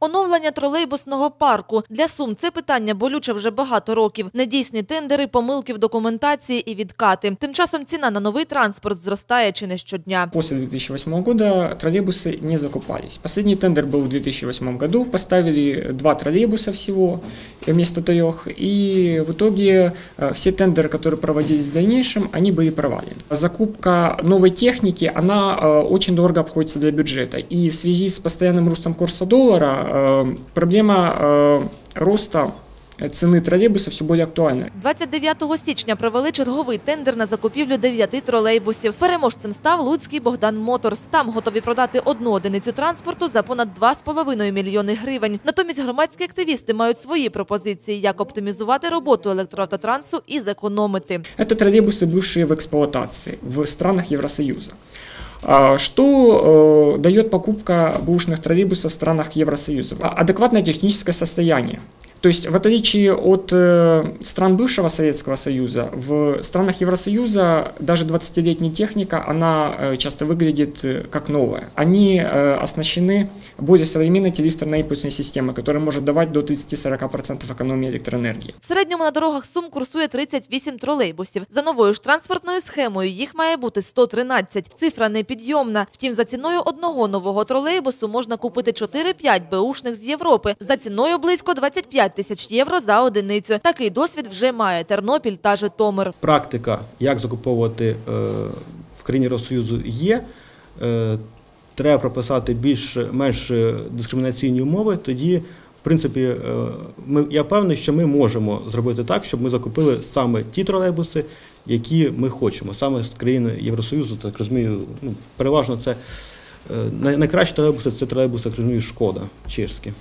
Оновлення тролейбусного парку для Сум це питання болюче вже багато років. Недійсні тендери, помилки в документації і відкати. Тим часом ціна на новий транспорт зростає чи не щодня. После 2008 года троллейбусы не закупались. Последний тендер был в 2008 году. Поставили два троллейбуса всего вместо трех. И в итоге э, все тендеры, которые проводились в дальнейшем, они были провалены. Закупка новой техники, она э, очень дорого обходится для бюджета. И в связи с постоянным ростом курса доллара э, проблема э, роста цены троллейбуса все более актуальна. 29 січня провели черговий тендер на закупівлю дев'яти тролейбусів. Переможцем став Луцький Богдан Моторс. Там готові продати одну одиницю транспорту за понад 2,5 мільйони гривень. Натомість громадські активісти мають свої пропозиції, як оптимізувати роботу електроавтотрансу і зекономити. Это троллейбусы, бывшие в эксплуатации в странах Евросоюза. А, Что э, дает покупка бэушных троллейбусов в странах Евросоюза? А- Адекватное техническое состояние. То есть, в отличие от э, стран бывшего Советского Союза, в странах Евросоюза даже 20-летняя техника, она э, часто выглядит э, как новая. Они э, оснащены более современной телисторной импульсной системой, которая может давать до 30-40% экономии электроэнергии. В середньому на дорогах Сум курсує 38 тролейбусів. За новою ж транспортною схемою їх має бути 113. Цифра непідйомна. Втім, за ціною одного нового тролейбусу можна купити 4-5 беушних з Європи. За ціною близько 25 тисяч євро за одиницю. Такий досвід вже має Тернопіль та Житомир. практика, як закуповувати е, в країні Євросоюзу є. Е, Треба прописати більш менш дискримінаційні умови. Тоді, в принципі, е, ми, я певний, що ми можемо зробити так, щоб ми закупили саме ті тролейбуси, які ми хочемо, саме з країн Євросоюзу. Так розумію, ну, переважно це найкращі тролейбуси це тролейбуси, як розумію, шкода чешські.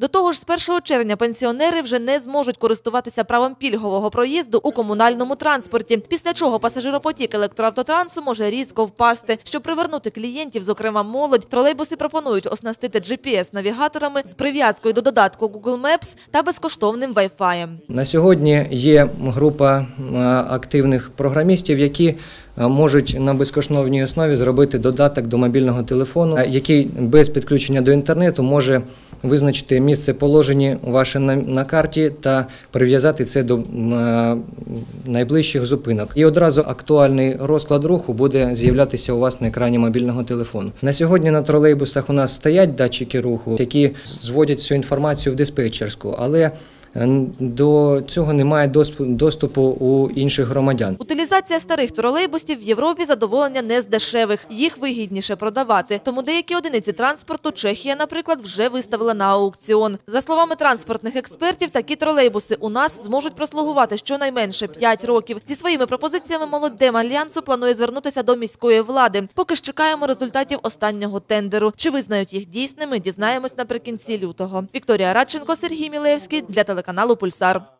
До того ж, з 1 червня пенсіонери вже не зможуть користуватися правом пільгового проїзду у комунальному транспорті, після чого пасажиропотік електроавтотрансу може різко впасти. Щоб привернути клієнтів, зокрема молодь, тролейбуси пропонують оснастити GPS-навігаторами з прив'язкою до додатку Google Maps та безкоштовним Wi-Fi. На сьогодні є група е, активних програмістів, які е, можуть на безкоштовній основі зробити додаток до мобільного телефону, е, який без підключення до інтернету може визначити місце положення ваше на, карті та прив'язати це до е, найближчих зупинок. І одразу актуальний розклад руху буде з'являтися у вас на екрані мобільного телефону. На сьогодні на тролейбусах у нас стоять датчики руху, які зводять всю інформацію в диспетчерську, але До цього немає доступу у інших громадян. Утилізація старих тролейбусів в Європі задоволення не з дешевих. Їх вигідніше продавати. Тому деякі одиниці транспорту Чехія, наприклад, вже виставила на аукціон. За словами транспортних експертів, такі тролейбуси у нас зможуть прослугувати щонайменше 5 років. Зі своїми пропозиціями молодем альянсу планує звернутися до міської влади. Поки ж чекаємо результатів останнього тендеру. Чи визнають їх дійсними, дізнаємось наприкінці лютого. Вікторія Радченко, Сергій Мілевський для телеканалу Пульсар.